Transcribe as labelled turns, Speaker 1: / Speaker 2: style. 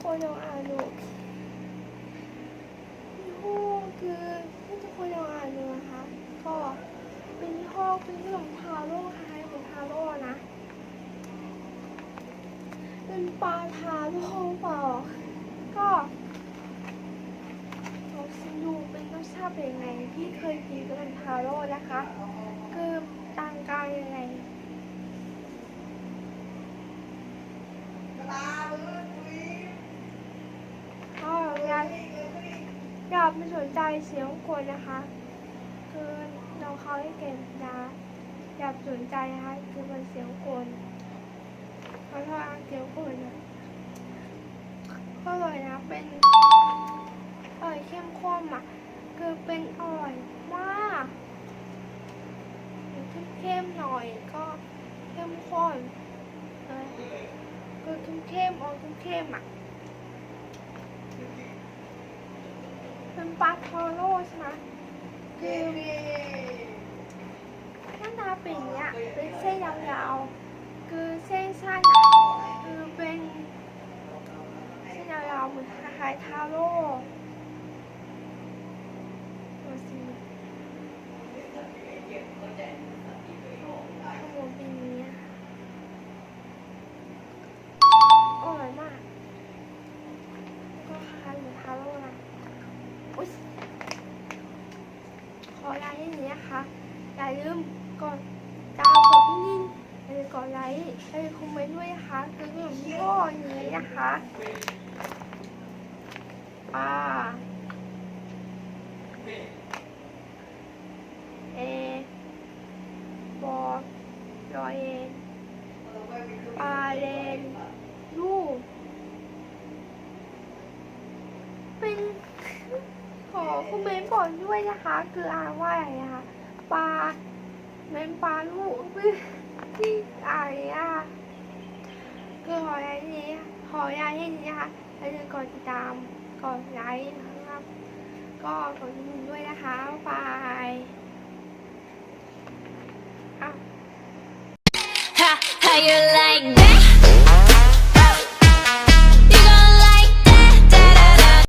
Speaker 1: อให้ทุกคนลองอ่านดูยี่ห้อคือให้ทุกคนลองอ่านดูนะคะก็เป็นยี่ห้อเป็นขนมทาโร่คล้ายของทาโร่นะเป็นปลาทาโร่เปล่าก็ลองชิมดูเป็นรสชาติเป็นยังไงที่เคยกินขนมทาโร่นะคะ คือต่างกันยังไง ก็อย่า อย่าสนใจเสียงคนนะคะ คือเราเขาให้เก่งนะอย่าสนใจนะคะคือมันเสียงคนเพราะถ้าเสียงคนนะก็เลยนะเป็นอร่อยเข้มข้นอะคือเป็นอร่อยมากเข้มหน่อยก็เข้มข้นเออคือเข้มๆออกเข้มๆอะ เป็นปลาทอโร่ใช่ไหมคือหน้าตาเป็นอย่างเนี้ยเป็นเส้นยาวๆ คือเส้นสั้นคือเป็นเส้นยาวๆเหมือนคล้ายๆทาโร่ดูสิข้างบนเป็นอย่างนี้อะอร่อยมาก ก็คล้ายๆเหมือนทาโร่นะ อุ๊ยข อไลค์อย่างนี้นะคะ อย่าลืมกดดาวกดนิ่งๆอย่าลืมกดไลค์อย่าลืมคอมเมนต์ด้วยนะคะคือขนมยี่ห้อนี้นะคะอ่าเอบอรอยเอนปาเลนยูเป็น ขอ คอมเมนบอกด้วยนะคะ คืออาว่าอะไรนะคะปลาเมนปลาลูกที่อะไรอะคือขออะไรนี้ขออะไรนี้นะคะอย่าลืมกดติดตามกดไลค์นะครับ ก็กดติดตามด้วยนะคะบายอ้าว
Speaker 2: how you like that?